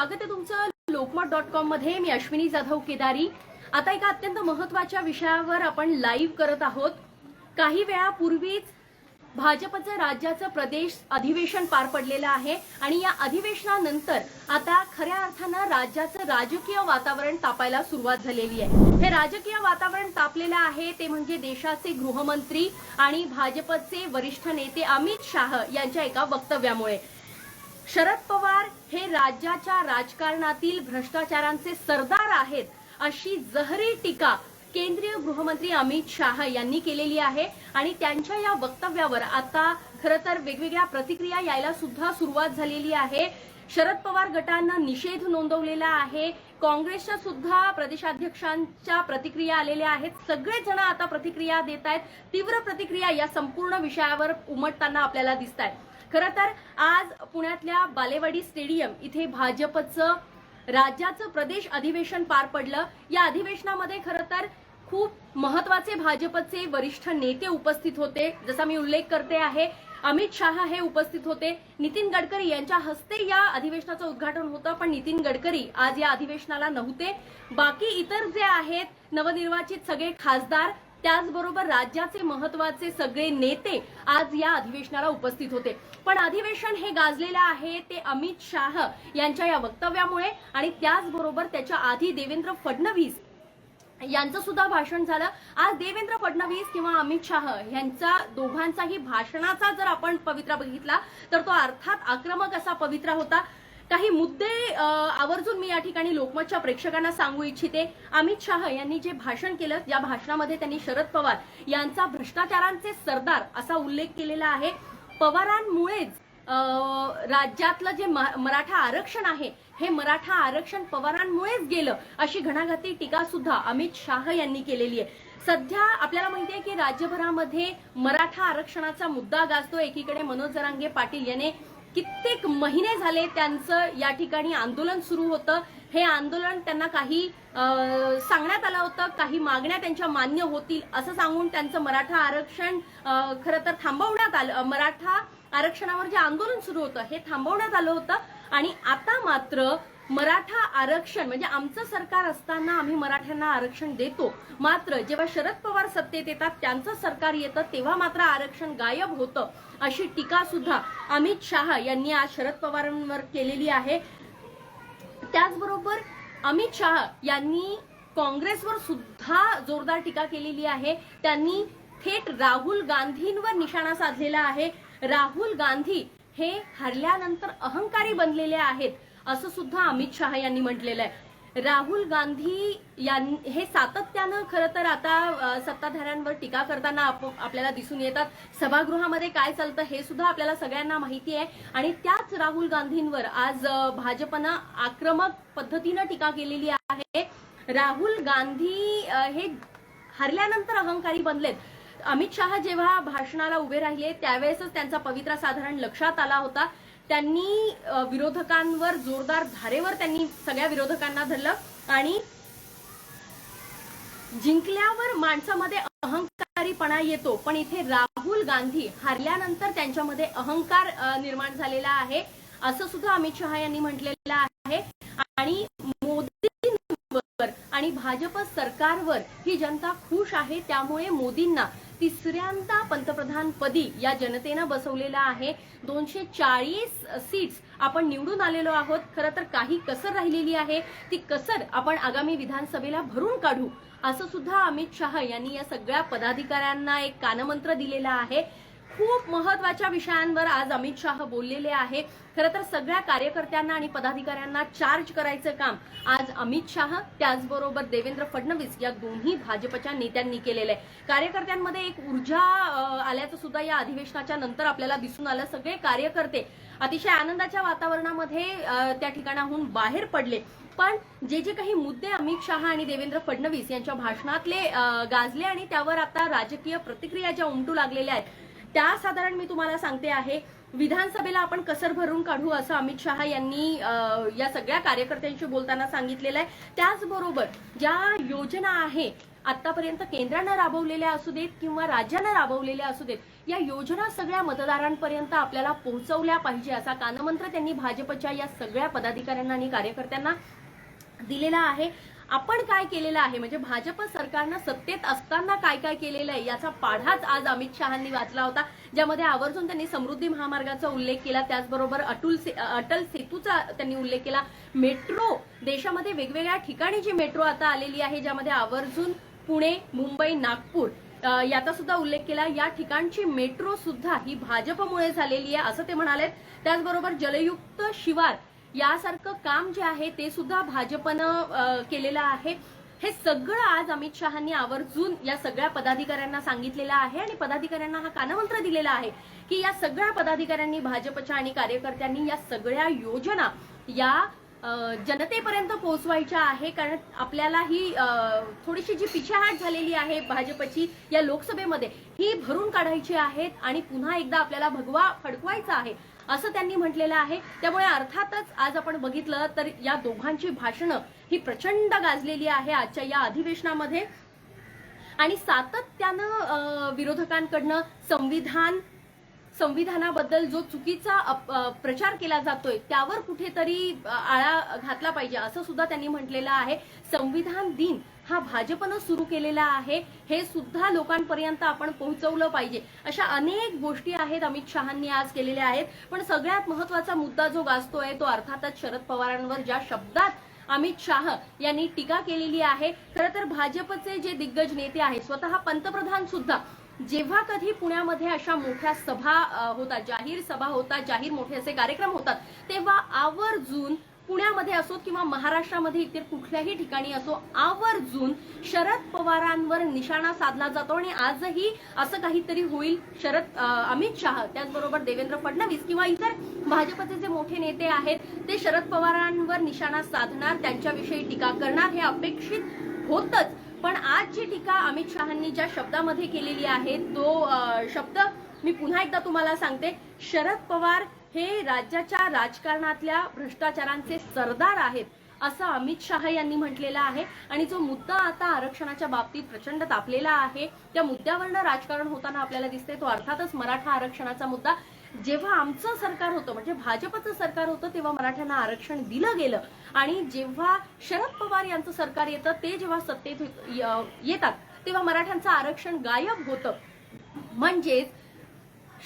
स्वागत आहे तुमचं लोकमत डॉट कॉममध्ये. मी अश्विनी जाधव केदारी. आता एका अत्यंत महत्त्वाच्या विषयावर आपण लाईव्ह करत आहोत. काही वेळापूर्वीच भाजपचं राज्याचं प्रदेश अधिवेशन पार पडलेलं आहे आणि या अधिवेशनानंतर आता खऱ्या अर्थानं राज्याचं राजकीय वातावरण तापायला सुरुवात झालेली आहे. हे राजकीय वातावरण तापलेलं आहे ते म्हणजे देशाचे गृहमंत्री आणि भाजपचे वरिष्ठ नेते अमित शाह यांच्या एका वक्तव्यामुळे. शरद पवार हे राज्याच्या राजकारणातील भ्रष्टाचारांचे सरदार आहेत अशी जहरी टीका केंद्रीय गृहमंत्री अमित शाह यांनी केलेली आहे आणि त्यांच्या या वक्तव्यावर आता खरं तर वेगवेगळ्या प्रतिक्रिया यायला सुद्धा सुरुवात झालेली आहे. शरद पवार गटानं निषेध नोंदवलेला आहे. काँग्रेसच्या सुद्धा प्रदेशाध्यक्षांच्या प्रतिक्रिया आलेल्या आहेत. सगळेच जण आता प्रतिक्रिया देत आहेत. तीव्र प्रतिक्रिया या संपूर्ण विषयावर उमटताना आपल्याला दिसत आहेत खरं तर आज पुण्यातल्या बालेवाडी स्टेडियम इथे भाजपचं राज्याचं प्रदेश अधिवेशन पार पडलं. या अधिवेशनामध्ये खरं तर खूप महत्त्वाचे भाजपचे वरिष्ठ नेते उपस्थित होते. जसा मी उल्लेख करते आहे अमित शहा हे उपस्थित होते. नितीन गडकरी यांच्या हस्ते या अधिवेशनाचं उद्घाटन होतं पण नितीन गडकरी आज या अधिवेशनाला नव्हते. बाकी इतर जे आहेत नवनिर्वाचित सगळे खासदार त्याचबरोबर राज्याचे महत्त्वाचे सगळे नेते आज या अधिवेशनाला उपस्थित होते. पण अधिवेशन हे गाजलेलं आहे ते अमित शाह यांच्या या वक्तव्यामुळे आणि त्याचबरोबर त्याच्या आधी देवेंद्र फडणवीस यांचं सुद्धा भाषण झालं. आज देवेंद्र फडणवीस किंवा अमित शाह यांचा दोघांचाही भाषणाचा जर आपण पवित्रा बघितला तर तो अर्थात आक्रमक असा पवित्रा होता. काही मुद्दे आवर्जून मी या ठिकाणी लोकमतच्या प्रेक्षकांना सांगू इच्छिते. अमित शाह यांनी जे भाषण केलं या भाषणामध्ये त्यांनी शरद पवार यांचा भ्रष्टाचारांचे सरदार असा उल्लेख केलेला आहे. पवारांमुळेच राज्यातलं जे मराठा आरक्षण आहे हे मराठा आरक्षण पवारांमुळेच गेलं अशी घणाघाती टीका सुद्धा अमित शाह यांनी केलेली आहे. सध्या आपल्याला माहिती आहे की राज्यभरामध्ये मराठा आरक्षणाचा मुद्दा गाजतो एकीकडे मनोज जरांगे पाटील याने कित्येक महिने झाले त्यांचं या ठिकाणी आंदोलन सुरू होतं. हे आंदोलन त्यांना काही सांगण्यात आलं होतं काही मागण्या त्यांच्या मान्य होतील असं सांगून त्यांचं मराठा आरक्षण खरं तर थांबवण्यात आलं. मराठा आरक्षणावर जे आंदोलन सुरू होतं हे थांबवण्यात आलं होतं. आणि आता मात्र मराठा आरक्षण म्हणजे आमचं सरकार असताना आम्ही मराठ्यांना आरक्षण देतो. मात्र जेव्हा शरद पवार सत्तेत येतात त्यांचं सरकार येतं तेव्हा मात्र आरक्षण गायब होतं अशी टीका सुद्धा अमित शाह यांनी आज शरद पवारांवर केलेली आहे. त्याचबरोबर अमित शाह यांनी काँग्रेसवर सुद्धा जोरदार टीका केलेली आहे. त्यांनी थेट राहुल गांधींवर निशाणा साधलेला आहे. राहुल गांधी हे हरल्यानंतर अहंकारी बनलेले आहेत. असं सुद्धा अमित शहा यांनी म्हटलेलं आहे. राहुल गांधी यां हे सातत्यानं खरं तर आता सत्ताधाऱ्यांवर टीका करताना आप- आपल्याला दिसून येतात. सभागृहामध्ये काय चालतं हे सुद्धा आपल्याला सगळ्यांना माहिती आहे. आणि त्याच राहुल गांधींवर आज भाजपनं आक्रमक पद्धतीनं टीका केलेली आहे. राहुल गांधी हे हरल्यानंतर अहंकारी बनलेत. अमित शहा जेव्हा भाषणाला उभे राहिले त्यावेळेसच त्यांचा पवित्रा साधारण लक्षात आला होता. त्यांनी विरोधकांवर जोरदार धारेवर त्यांनी सगळ्या विरोधकांना धरलं आणि जिंकल्यावर माणसामध्ये अहंकारीपणा येतो. पण इथे राहुल गांधी हारल्यानंतर त्यांच्यामध्ये अहंकार निर्माण झालेला आहे. असं सुद्धा अमित शहा यांनी म्हटलेलं आहे. आणि आणि भाजप सरकारवर ही जनता खुश आहे त्यामुळे मोदींना तिसऱ्यांदा पंतप्रधानपदी या जनतेनं बसवलेलं आहे. दोनशे चाळीस सीट्स आपण निवडून आलेलो आहोत. खरं तर काही कसर राहिलेली आहे. ती कसर आपण आगामी विधानसभेला भरून काढू असं सुद्धा अमित शहा यांनी या सगळ्या पदाधिकाऱ्यांना एक कानमंत्र दिलेला आहे. खूप महत्त्वाच्या विषयांवर आज अमित शाह बोललेले आहे खरं तर सगळ्या कार्यकर्त्यांना आणि पदाधिकाऱ्यांना चार्ज करायचं काम आज अमित शाह त्याचबरोबर देवेंद्र फडणवीस या दोन्ही भाजपच्या नेत्यांनी केलेलं आहे. कार्यकर्त्यांमध्ये एक ऊर्जा आल्याचं सुद्धा या अधिवेशनाच्या नंतर आपल्याला दिसून आलं. सगळे कार्यकर्ते अतिशय आनंदाच्या वातावरणामध्ये अं, त्या ठिकाणाहून बाहेर पडले. पण जे जे काही मुद्दे अमित शहा आणि देवेंद्र फडणवीस यांच्या भाषणातले गाजले आणि त्यावर आता राजकीय प्रतिक्रिया ज्या उमटू लागलेल्या आहेत त्या साधारण मी तुम्हाला सांगते आहे विधानसभेला आपण कसर भरून काढू असं अमित शहा यांनी या सगळ्या कार्यकर्त्यांशी बोलताना सांगितलेलं आहे. त्याचबरोबर ज्या योजना आहे आतापर्यंत केंद्रानं राबवलेल्या असू देत किंवा राज्यानं राबवलेल्या असू देत या योजना सगळ्या मतदारांपर्यंत आपल्याला पोहोचवल्या पाहिजे असा कानमंत्र त्यांनी भाजपच्या या सगळ्या पदाधिकाऱ्यांना आणि कार्यकर्त्यांना दिलेला आहे. आपण काय केलेलं आहे? म्हणजे भाजप सरकारनं सत्तेत असताना काय काय केलेलं आहे? याचा पाढाच आज अमित शहानी वाचला होता ज्यामध्ये आवर्जून त्यांनी समृद्धी महामार्गाचा उल्लेख केला. त्याचबरोबर अटुल से- अटल सेतूचा त्यांनी उल्लेख केला. मेट्रो देशामध्ये वेगवेगळ्या ठिकाणी जी मेट्रो आता आलेली आहे ज्यामध्ये आवर्जून पुणे मुंबई नागपूर याचा सुद्धा उल्लेख केला. या ठिकाणची मेट्रो सुद्धा ही भाजपमुळे झालेली आहे असं ते म्हणाले त्याचबरोबर जलयुक्त शिवार यासारखं काम जे आहे ते सुद्धा भाजपनं केलेलं आहे. हे सगळं आज अमित शहानी आवर्जून या सगळ्या पदाधिकाऱ्यांना सांगितलेलं आहे आणि पदाधिकाऱ्यांना हा कानमंत्र दिलेला आहे की या सगळ्या पदाधिकाऱ्यांनी भाजपच्या आणि कार्यकर्त्यांनी या सगळ्या योजना या जनतेपर्यंत पोहोचवायच्या आहे. कारण आपल्याला ही थोडीशी जी पिछाहाट झालेली आहे भाजपची या लोकसभेमध्ये ही भरून काढायची आहेत आणि पुन्हा एकदा आपल्याला भगवा फडकवायचा आहे. असं त्यांनी म्हटलेलं आहे. त्यामुळे अर्थातच आज आपण बघितलं तर या दोघांची भाषणं ही प्रचंड गाजलेली आहे आजच्या या अधिवेशनामध्ये. आणि सातत्यानं विरोधकांकडनं संविधान संविधानाबद्दल जो चुकीचा प्रचार केला जातोय त्यावर कुठेतरी आळा घातला पाहिजे असं सुद्धा त्यांनी म्हटलेलं आहे. संविधान दिन हा भाजपनं सुरू केलेला आहे हे सुद्धा लोकांपर्यंत आपण पोहोचवलं पाहिजे. अशा अनेक गोष्टी आहेत अमित शहांनी आज केलेल्या आहेत. पण सगळ्यात महत्त्वाचा मुद्दा जो गाजतोय तो अर्थातच शरद पवारांवर ज्या शब्दात अमित शाह यांनी टीका केलेली आहे खरं तर भाजपचे जे दिग्गज नेते आहेत स्वतः पंतप्रधान सुद्धा जेव्हा कधी पुण्यामध्ये अशा मोठ्या सभा होतात जाहीर सभा होतात जाहीर मोठे असे कार्यक्रम होतात तेव्हा आवर्जून पुण्यामध्ये असो किंवा महाराष्ट्रामध्ये इतर कुठल्याही ठिकाणी असो आवर्जून शरद पवारांवर निशाणा साधला जातो आणि आजही असं काहीतरी होईल. शरद अमित शाह त्याचबरोबर देवेंद्र फडणवीस किंवा इतर भाजपचे जे मोठे नेते आहेत ते शरद पवारांवर निशाणा साधणार त्यांच्याविषयी टीका करणार हे अपेक्षित होतच. पण आज जी टीका अमित शहांनी ज्या शब्दामध्ये केलेली आहे तो शब्द मी पुन्हा एकदा तुम्हाला सांगते. शरद पवार हे राज्याच्या राजकारणातल्या भ्रष्टाचारांचे सरदार आहेत असं अमित शहा यांनी म्हटलेलं आहे. आणि जो मुद्दा आता आरक्षणाच्या बाबतीत प्रचंड तापलेला आहे त्या मुद्द्यावरनं राजकारण होताना आपल्याला दिसते तो अर्थातच मराठा आरक्षणाचा मुद्दा. जेव्हा आमचं सरकार होतं म्हणजे भाजपचं सरकार होतं तेव्हा मराठ्यांना आरक्षण दिलं गेलं. आणि जेव्हा शरद पवार यांचं सरकार येतं ते जेव्हा सत्तेत य- येतात तेव्हा मराठ्यांचं आरक्षण गायब होतं. म्हणजेच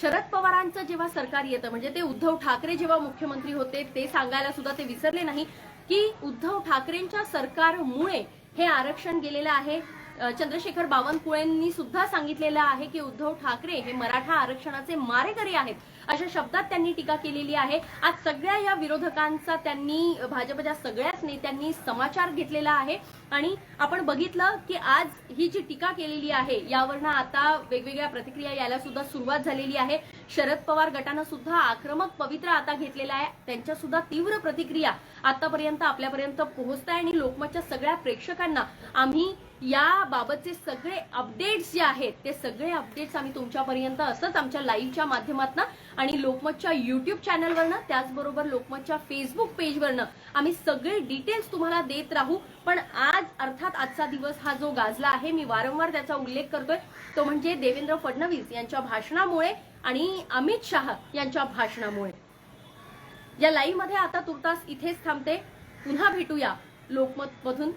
शरद पवारांचं जेव्हा सरकार येतं म्हणजे ते उद्धव ठाकरे जेव्हा मुख्यमंत्री होते ते सांगायला सुद्धा ते विसरले नाही की उद्धव ठाकरेंच्या सरकारमुळे हे आरक्षण गेलेलं आहे. चंद्रशेखर बावनकुळेंनी सुद्धा सांगितलेलं आहे की उद्धव ठाकरे हे मराठा आरक्षणाचे मारेकरी आहेत अशा शब्दात त्यांनी टीका केलेली आहे. आज सगळ्या या विरोधकांचा त्यांनी भाजपच्या सगळ्याच नेत्यांनी समाचार घेतलेला आहे. आणि आपण बघितलं की आज ही जी टीका केलेली आहे यावरनं आता वेगवेगळ्या प्रतिक्रिया यायला सुद्धा सुरुवात झालेली आहे. शरद पवार गटानं सुद्धा आक्रमक पवित्र आता घेतलेला आहे. त्यांच्या सुद्धा तीव्र प्रतिक्रिया आतापर्यंत आपल्यापर्यंत पोहोचत आहे आणि लोकमतच्या सगळ्या प्रेक्षकांना आम्ही या बाबतचे सगळे अपडेट्स जे आहेत ते सगळे अपडेट्स आम्ही तुमच्यापर्यंत असंच आमच्या लाईव्हच्या माध्यमातून आणि लोकमतच्या युट्यूब चॅनलवरनं त्याचबरोबर लोकमतच्या फेसबुक पेजवरनं आम्ही सगळे डिटेल्स तुम्हाला देत राहू. पण आज अर्थात आजचा दिवस हा जो गाजला आहे मी वारंवार त्याचा उल्लेख करतोय. तो म्हणजे देवेंद्र फडणवीस यांच्या भाषणामुळे आणि अमित शाह यांच्या भाषणामुळे. या लाईव्हमध्ये आता तुर्तास इथेच थांबते. पुन्हा भेटूया लोकमत मधून